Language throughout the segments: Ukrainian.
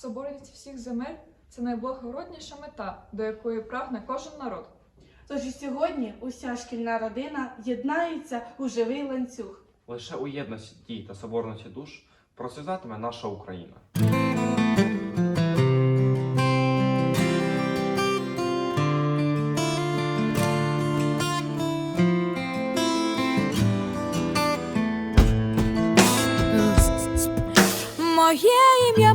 Соборність всіх земель це найблагородніша мета, до якої прагне кожен народ. Тож і сьогодні уся шкільна родина єднається у живий ланцюг. Лише у єдності дій та соборності душ процвітатиме наша Україна. Моє ім'я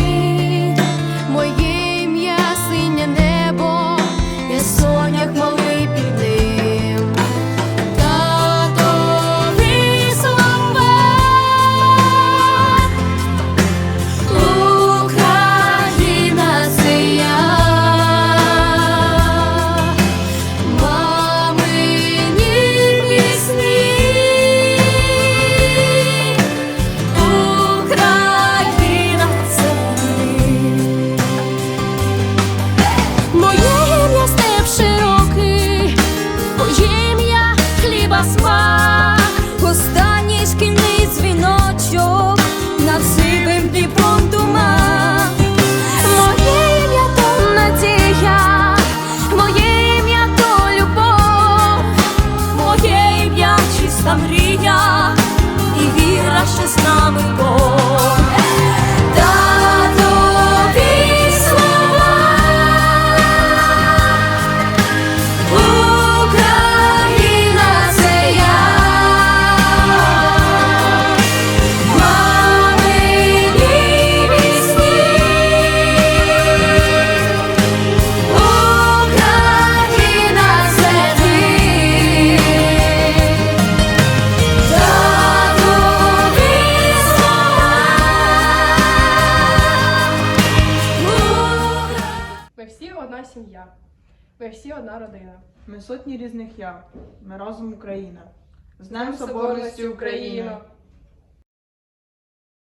Одна сім'я, ми всі одна родина. Ми сотні різних я. Ми разом Україна. З Днем Днем Соборності Україна!